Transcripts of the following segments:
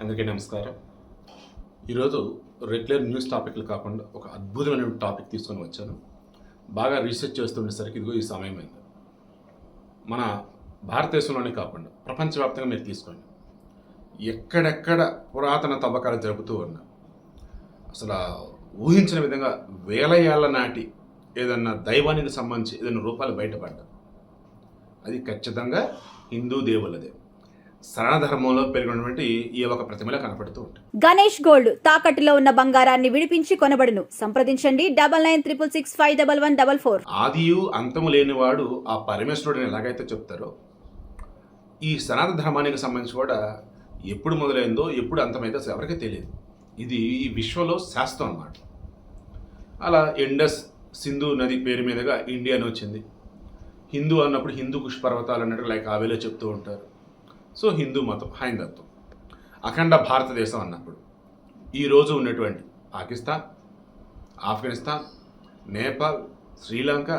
అందరికీ నమస్కారం. ఈరోజు రెగ్యులర్ న్యూస్ టాపిక్లు కాకుండా ఒక అద్భుతమైన టాపిక్ తీసుకొని వచ్చాను. బాగా రీసెర్చ్ చేస్తుండేసరికి ఇదిగో ఈ సమయం అయింది మన భారతదేశంలోనే కాకుండా ప్రపంచవ్యాప్తంగా మీరు తీసుకోండి. ఎక్కడెక్కడ పురాతన తవ్వకాలు జరుపుతూ ఉన్నా అసలు ఊహించిన విధంగా వేల ఏళ్ళ నాటి ఏదన్నా దైవానికి సంబంధించి ఏదైనా రూపాలు బయటపడ్డా అది ఖచ్చితంగా హిందూ దేవులదే. సరణ ధర్మంలో పెరిగినటువంటి ఈ ఒక ప్రతిమలో కనపడుతూ ఉంటుంది. గణేష్ గోల్డ్ తాకట్టులో ఉన్న బంగారాన్ని విడిపించి కొనబడును. సంప్రదించండి double nine triple six five double one double four. ఆదియు అంతము లేనివాడు ఆ పరమేశ్వరుడిని ఎలాగైతే చెప్తారో ఈ సనాతన ధర్మానికి సంబంధించి కూడా ఎప్పుడు మొదలైందో ఎప్పుడు అంతమైందో అసలు ఎవరికీ తెలియదు. ఇది ఈ విశ్వంలో శాస్త్రం అన్నమాట. అలా ఇండస్ సింధు నది పేరు మీదుగా ఇండియా అని వచ్చింది. హిందూ అన్నప్పుడు హిందూ కుష్ పర్వతాలు అన్నట్టు లైక్ ఆవేలో చెప్తూ ఉంటారు. సో హిందూ మతం హైందత్వం అఖండ భారతదేశం అన్నప్పుడు. ఈరోజు ఉన్నటువంటి పాకిస్తాన్ ఆఫ్ఘనిస్తాన్ నేపాల్ శ్రీలంక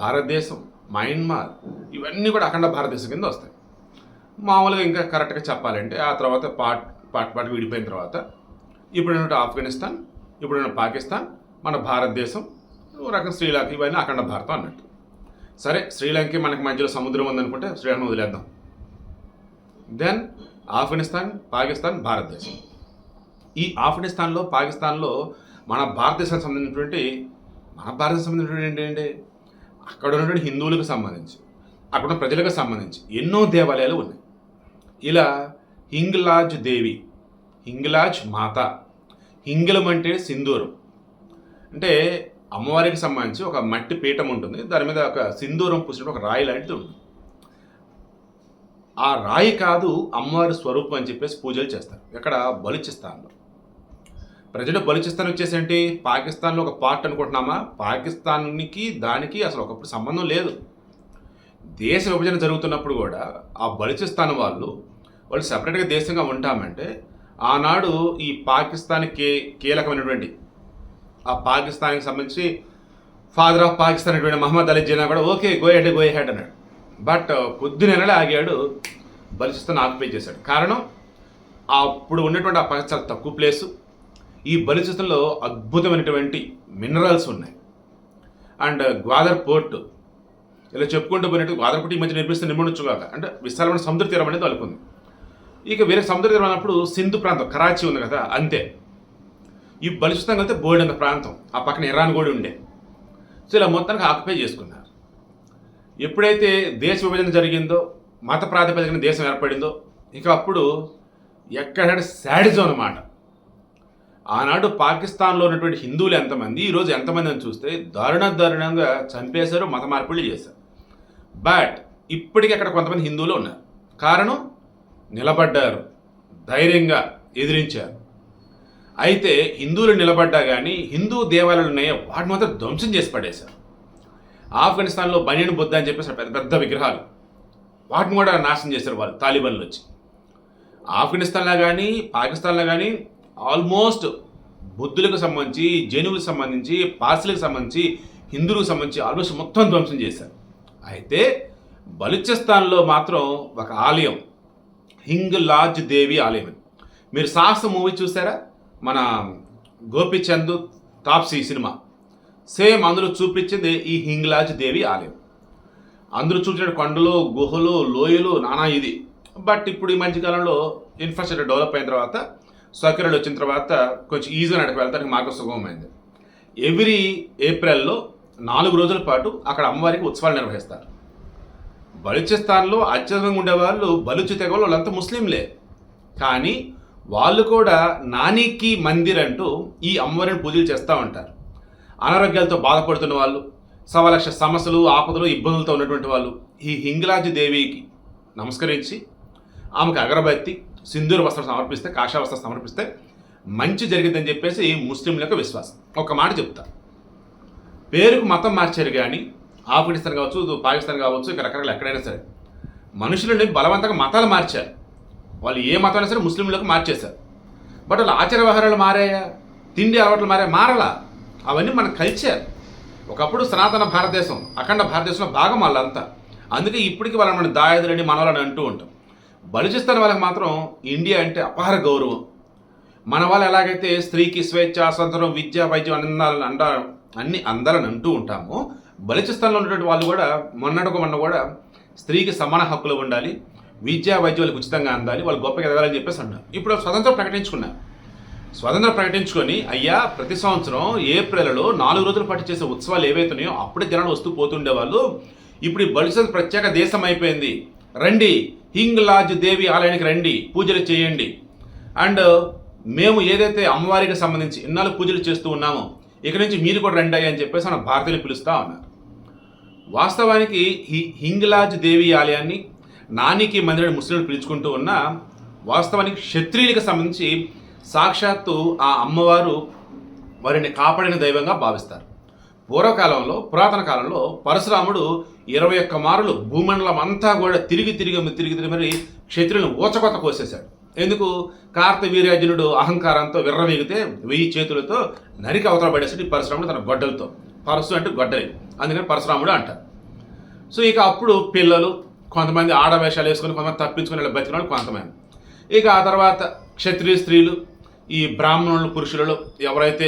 భారతదేశం మయన్మార్ ఇవన్నీ కూడా అఖండ భారతదేశం కింద వస్తాయి. మామూలుగా ఇంకా కరెక్ట్గా చెప్పాలంటే ఆ తర్వాత పాట్ పాట్ పాటు విడిపోయిన తర్వాత ఇప్పుడున్న ఆఫ్ఘనిస్తాన్ ఇప్పుడున్న పాకిస్తాన్ మన భారతదేశం రకం శ్రీలంక ఇవన్నీ అఖండ భారతం అన్నట్టు. సరే శ్రీలంక మనకి మధ్యలో సముద్రం ఉందనుకుంటే శ్రీలంక వదిలేద్దాం. దెన్ ఆఫ్ఘనిస్తాన్ పాకిస్తాన్ భారతదేశం ఈ ఆఫ్ఘనిస్తాన్లో పాకిస్తాన్లో మన భారతదేశానికి సంబంధించినటువంటి మన భారతదేశం సంబంధించినటువంటి ఏంటంటే అక్కడ ఉన్నటువంటి హిందువులకు సంబంధించి అక్కడ ఉన్న ప్రజలకు సంబంధించి ఎన్నో దేవాలయాలు ఉన్నాయి. ఇలా హింగ్లాజ్ దేవి హింగ్లాజ్ మాత హింగలం అంటే సింధూరం. అంటే అమ్మవారికి సంబంధించి ఒక మట్టి పీఠం ఉంటుంది. దాని మీద ఒక సింధూరం పూసిన ఒక రాయి లాంటిది ఉంటుంది. ఆ రాయి కాదు అమ్మవారి స్వరూపం అని చెప్పేసి పూజలు చేస్తారు. ఇక్కడ బలుచిస్తాన్లో. ప్రజలు బలుచిస్తాన్ వచ్చేసి ఏంటి పాకిస్తాన్లో ఒక పార్ట్ అనుకుంటున్నామా? పాకిస్తాన్కి దానికి అసలు ఒకప్పుడు సంబంధం లేదు. దేశ విభజన జరుగుతున్నప్పుడు కూడా ఆ బలుచిస్తాన్ వాళ్ళు వాళ్ళు సపరేట్గా దేశంగా ఉంటామంటే ఆనాడు ఈ పాకిస్తాన్ కే కీలకమైనటువంటి ఆ పాకిస్తాన్కి సంబంధించి ఫాదర్ ఆఫ్ పాకిస్తాన్ అనేటువంటి మహమ్మద్ అలీ జిన్నా కూడా okay go ahead go ahead అన్నాడు. బట్ కొద్ది నెలలు ఆగాడు. బలిచిస్తాన్ ఆక్యుపై చేశాడు. కారణం అప్పుడు ఉన్నటువంటి ఆ పాకిస్తాన్ చాలా తక్కువ ప్లేసు. ఈ బలిచిస్తంలో అద్భుతమైనటువంటి మినరల్స్ ఉన్నాయి. And Gwadar port. ఇలా చెప్పుకుంటూ పోయినట్టు గ్వాదర్ పోర్ట్ ఈ మధ్య నిర్మిస్తే నిర్మించుగాక అంటే విశాలమైన సముద్ర తీరం అనేది వాళ్ళకుంది. ఇక వేరే సముద్ర తీరం అన్నప్పుడు సింధు ప్రాంతం కరాచీ ఉంది కదా అంతే. ఈ బలిచిస్తం కలితే బోల్డ్ అంత ప్రాంతం. ఆ పక్కన ఇరాన్ కూడా ఉండే. సో ఇలా మొత్తానికి ఆక్యుపై చేసుకున్నారు ఎప్పుడైతే దేశ విభజన జరిగిందో మత ప్రాతిపదికన దేశం ఏర్పడిందో ఇక అప్పుడు ఎక్కడ శాడిజం అనమాట ఆనాడు పాకిస్తాన్లో ఉన్నటువంటి హిందువులు ఎంతమంది ఈరోజు ఎంతమంది అని చూస్తే దారుణ దారుణంగా చంపేశారు మత మార్పులు చేశారు. బట్ ఇప్పటికీ అక్కడ కొంతమంది హిందువులు ఉన్నారు. కారణం? నిలబడ్డారు. ధైర్యంగా ఎదిరించారు. అయితే హిందువులు నిలబడ్డా కానీ హిందూ దేవాలయాలు ఉన్నాయో? వాటిని మాత్రం ధ్వంసం చేసి పడేశారు. ఆఫ్ఘనిస్తాన్లో బనియన్ బుద్ధ అని చెప్పేసి పెద్ద పెద్ద విగ్రహాలు. వాటిని కూడా నాశనం చేశారు వాళ్ళు తాలిబన్లు వచ్చి. ఆఫ్ఘనిస్తాన్లో కానీ పాకిస్తాన్లో కానీ ఆల్మోస్ట్ బుద్ధులకు సంబంధించి జైనులకు సంబంధించి పార్సీలకు సంబంధించి హిందువులకు సంబంధించి ఆల్మోస్ట్ మొత్తం ధ్వంసం చేశారు. అయితే బలుచిస్తాన్లో మాత్రం ఒక ఆలయం హింగ్ లాజ్ దేవి ఆలయం. మీరు సాహస మూవీ చూసారా? మన గోపిచంద్ తాప్సీ సినిమా. సేమ్ అందులో చూపించింది ఈ హింగ్లాజ్ దేవి ఆలయం. అందరూ చూసిన కొండలు గుహలు లోయలు నానా ఇది. బట్ ఇప్పుడు ఈ మధ్యకాలంలో ఇన్ఫ్రాస్ట్రక్చర్ డెవలప్ అయిన తర్వాత సౌకర్యాలు వచ్చిన తర్వాత కొంచెం ఈజీగా నడిపి వెళ్తానికి మార్గం సుగమమైంది ఎవ్రీ ఏప్రిల్లో నాలుగు రోజుల పాటు అక్కడ అమ్మవారికి ఉత్సవాలు నిర్వహిస్తారు. బలుచిస్తాన్లో అత్యధికంగా ఉండేవాళ్ళు బలుచి తెగ వాళ్ళంతా ముస్లింలే. కానీ వాళ్ళు కూడా నానికి మందిర్ అంటూ ఈ అమ్మవారిని పూజలు చేస్తూ ఉంటారు. అనారోగ్యాలతో బాధపడుతున్న వాళ్ళు సవలక్ష సమస్యలు ఆపదలు ఇబ్బందులతో ఉన్నటువంటి వాళ్ళు ఈ హింగ్లాజీ దేవికి నమస్కరించి ఆమెకు అగరబత్తి సింధూర వస్త్రం సమర్పిస్తే కాషా వస్త్రం సమర్పిస్తే మంచి జరిగిందని చెప్పేసి ముస్లింల యొక్క విశ్వాసం. ఒక మాట చెప్తా. పేరుకు మతం మార్చారు కానీ ఆఫ్ఘనిస్తాన్ కావచ్చు పాకిస్తాన్ కావచ్చు ఇక రకరకాల ఎక్కడైనా సరే మనుషులని బలవంతంగా మతాలు మార్చారు. వాళ్ళు ఏ మతం అయినా సరే ముస్లింలకు మార్చేశారు. బట్ వాళ్ళ ఆచార వ్యవహారాలు మారాయా? తిండి అలవాట్లు మారాయా? మారలా. అవన్నీ మన కల్చర్ ఒకప్పుడు సనాతన భారతదేశం అఖండ భారతదేశంలో భాగం వాళ్ళంతా. అందుకే ఇప్పటికీ వాళ్ళని మన దాయదులని మనవాళ్ళని అంటూ ఉంటాం. బలుచిస్తాన్ వాళ్ళకి మాత్రం ఇండియా అంటే అపార గౌరవం. మన వాళ్ళు ఎలాగైతే స్త్రీకి స్వేచ్ఛ స్వతంత్రం విద్య వైద్యం అందాలని అండ అన్ని అందాలని అంటూ ఉంటామో బలిచిస్తాన్లో ఉన్నటువంటి వాళ్ళు కూడా మొన్నటికి మొన్న కూడా స్త్రీకి సమాన హక్కులు ఉండాలి విద్యా వైద్యం వాళ్ళకి ఉచితంగా అందాలి వాళ్ళు గొప్పగా ఎదగాలని చెప్పేసి అన్నారు. ఇప్పుడు స్వతంత్రం ప్రకటించుకున్నారు. స్వతంత్రం ప్రకటించుకొని అయ్యా ప్రతి సంవత్సరం ఏప్రిల్లో నాలుగు రోజుల పాటు చేసే ఉత్సవాలు ఏవైతున్నాయో అప్పుడే జనాలు వస్తూ పోతుండేవాళ్ళు. ఇప్పుడు ఈ బలిసన్ ప్రత్యేక దేశం అయిపోయింది. రండి హింగ్లాజ్ దేవి ఆలయానికి రండి పూజలు చేయండి. అండ్ మేము ఏదైతే అమ్మవారికి సంబంధించి ఇన్నాళ్ళు పూజలు చేస్తూ ఉన్నామో ఇక నుంచి మీరు కూడా రండి అని చెప్పేసి మన భారతీయులు పిలుస్తూ ఉన్నారు. వాస్తవానికి ఈ హింగ్లాజ్ దేవి ఆలయాన్ని నానికి మందిరాన్ని ముస్లింలు పిలుచుకుంటూ ఉన్న వాస్తవానికి క్షత్రియులకు సంబంధించి సాక్షాత్తు ఆ అమ్మవారు వారిని కాపాడిన దైవంగా భావిస్తారు. పూర్వకాలంలో పురాతన కాలంలో పరశురాముడు ఇరవై ఒక్క మారులు భూమండలం అంతా కూడా తిరిగి తిరిగి తిరిగి తిరిగి మరి క్షత్రులను ఊచకొత కోసేశాడు. ఎందుకు? కార్తవీర్యార్జునుడు అహంకారంతో విర్రవీగితే వెయ్యి చేతులతో నరికి అవతల పడేసాడు ఈ పరశురాముడు తన గొడ్డలతో. పరశు అంటే గొడ్డలి. అందుకని పరశురాముడు అంటారు సో ఇక అప్పుడు పిల్లలు కొంతమంది ఆడవేషాలు వేసుకొని కొంతమంది తప్పించుకుని ఇలా బతికిన వాళ్ళు కొంతమంది. ఇక ఆ తర్వాత క్షత్రియ స్త్రీలు ఈ బ్రాహ్మణులు పురుషులలో ఎవరైతే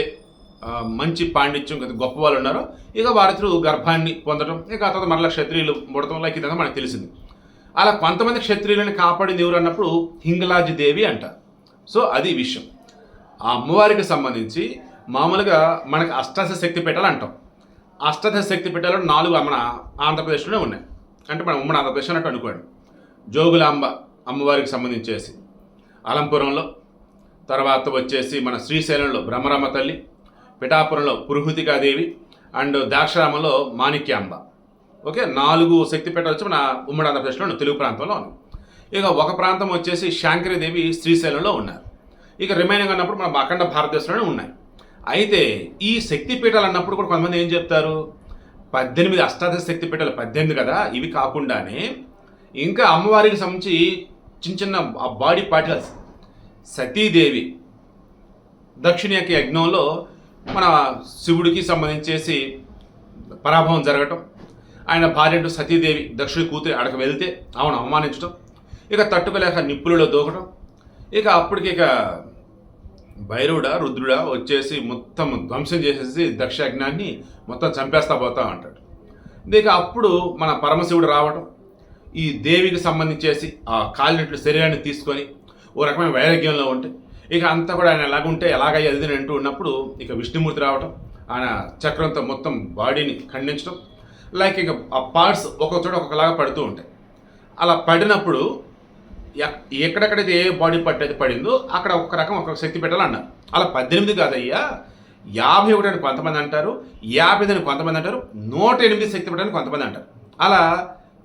మంచి పాండిత్యం కదా గొప్ప వాళ్ళు ఉన్నారో ఇక వారిద్దరు గర్భాన్ని పొందడం ఇక ఆ తర్వాత మరలా క్షత్రియులు పుడటం లైక్ ఇదంతా మనకు తెలిసింది. అలా కొంతమంది క్షత్రియులను కాపాడింది ఎవరు అన్నప్పుడు హింగలాజి దేవి అంటారు సో అది విషయం. ఆ అమ్మవారికి సంబంధించి మామూలుగా మనకు అష్టాదశ శక్తి పెట్టాలి అంటాం. అష్టాదశ శక్తి పెట్టాలు నాలుగు మన ఆంధ్రప్రదేశ్లోనే ఉన్నాయి. అంటే మనం ఉమ్మడి ఆంధ్రప్రదేశ్ అన్నట్టు అనుకోండి. జోగులాంబ అమ్మవారికి సంబంధించేసి అలంపురంలో తర్వాత వచ్చేసి మన శ్రీశైలంలో బ్రహ్మరమ్మ తల్లి పిఠాపురంలో పురుహుతికాదేవి అండ్ దాక్షరామంలో మాణిక్యాంబ. ఓకే? నాలుగు శక్తిపీఠాలు వచ్చి మన ఉమ్మడి ఆంధ్రప్రదేశ్లో తెలుగు ప్రాంతంలో ఉన్నాయి. ఇక ఒక ప్రాంతం వచ్చేసి శాంకరీదేవి శ్రీశైలంలో ఉన్నారు. ఇక రిమైనింగ్ అన్నప్పుడు మన అఖండ భారతదేశంలోనే ఉన్నాయి. అయితే ఈ శక్తిపీఠాలు అన్నప్పుడు కూడా కొంతమంది ఏం చెప్తారు? పద్దెనిమిది అష్టాదశ శక్తిపీఠాలు పద్దెనిమిది కదా? ఇవి కాకుండానే ఇంకా అమ్మవారికి సంబంధించి చిన్న చిన్న బాడీ పార్టికల్స్ సతీదేవి దక్షిణీయక యజ్ఞంలో మన శివుడికి సంబంధించేసి పరాభవం జరగటం ఆయన భార్య సతీదేవి దక్షిణ కూతురి అడగ వెళ్తే ఆమెను అవమానించడం ఇక తట్టుకోలేక నిప్పులలో దూకడం ఇక అప్పటికి ఇక భైరవుడా రుద్రుడా వచ్చేసి మొత్తం ధ్వంసం చేసేసి దక్షయజ్ఞాన్ని మొత్తం చంపేస్తా పోతా అంటాడు. ఇక అప్పుడు మన పరమశివుడు రావడం ఈ దేవికి సంబంధించేసి ఆ కాలినట్లు శరీరాన్ని తీసుకొని ఓ రకమైన వైరాగ్యంలో ఉంటే ఇక అంతా కూడా ఆయన ఎలాగుంటే ఎలాగయ్యి అది అంటూ ఉన్నప్పుడు ఇక విష్ణుమూర్తి రావటం ఆయన చక్రంతో మొత్తం బాడీని ఖండించడం లైక్ ఇక ఆ పార్ట్స్ ఒక్కొక్క చోట ఒక్కొక్కలాగా పడుతూ ఉంటాయి. అలా పడినప్పుడు ఎక్కడెక్కడైతే ఏ బాడీ పార్ట్ అయితే పడిందో అక్కడ ఒక రకం ఒక శక్తి పెట్టాలన్నారు అలా పద్దెనిమిది కాదయ్యా యాభై ఒకటి అని కొంతమంది అంటారు యాభై అని కొంతమంది అంటారు నూట ఎనిమిది శక్తి పెట్టని కొంతమంది అంటారు. అలా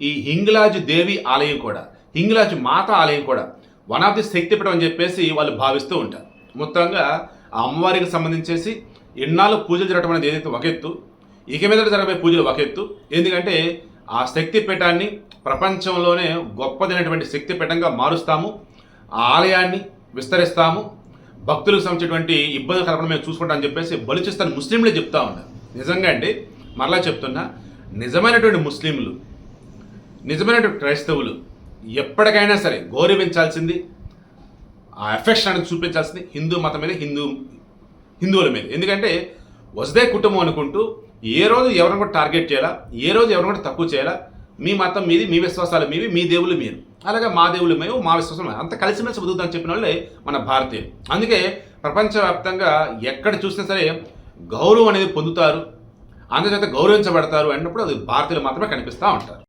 ఈ హింగ్లాజ్ దేవి ఆలయం కూడా హింగ్లాజ్ మాత ఆలయం కూడా వన్ ఆఫ్ ది శక్తిపీఠం అని చెప్పేసి వాళ్ళు భావిస్తూ ఉంటారు. మొత్తంగా ఆ అమ్మవారికి సంబంధించేసి ఎన్నాళ్ళు పూజలు జరగడం అనేది ఏదైతే ఒక ఎత్తు ఇక మీద జరగబోయే పూజలు ఒక ఎత్తు. ఎందుకంటే ఆ శక్తిపీఠాన్ని ప్రపంచంలోనే గొప్పదైనటువంటి శక్తిపీఠంగా మారుస్తాము ఆ ఆలయాన్ని విస్తరిస్తాము భక్తులకు సంబంధించినటువంటి ఇబ్బందులు కలపడం మేము చూసుకుంటాం అని చెప్పేసి బలుచిస్తాను ముస్లింలే చెప్తా ఉన్నారు. నిజంగా అండి మరలా చెప్తున్నా నిజమైనటువంటి ముస్లింలు నిజమైనటువంటి క్రైస్తవులు ఎప్పటికైనా సరే గౌరవించాల్సింది ఆ ఎఫెక్షన్ అనేది చూపించాల్సింది హిందూ మతం మీద హిందూ హిందువుల మీద. ఎందుకంటే వసదే కుటుంబం అనుకుంటూ ఏ రోజు ఎవరిని కూడా టార్గెట్ చేయాలా ఏ రోజు ఎవరిని కూడా తక్కువ చేయాలా మీ మతం మీది మీ విశ్వాసాలు మీవి మీ దేవుళ్ళు మీరు. అలాగే మా దేవుళ్ళు మేము మా విశ్వాసం అంత కలిసిమెలిసి బతుకుతామని చెప్పిన వాళ్ళే మన భారతీయులు. అందుకే ప్రపంచవ్యాప్తంగా ఎక్కడ చూసినా సరే గౌరవం అనేది పొందుతారు అందుచేత గౌరవించబడతారు అన్నప్పుడు అది భారతీయులు మాత్రమే కనిపిస్తూ ఉంటారు.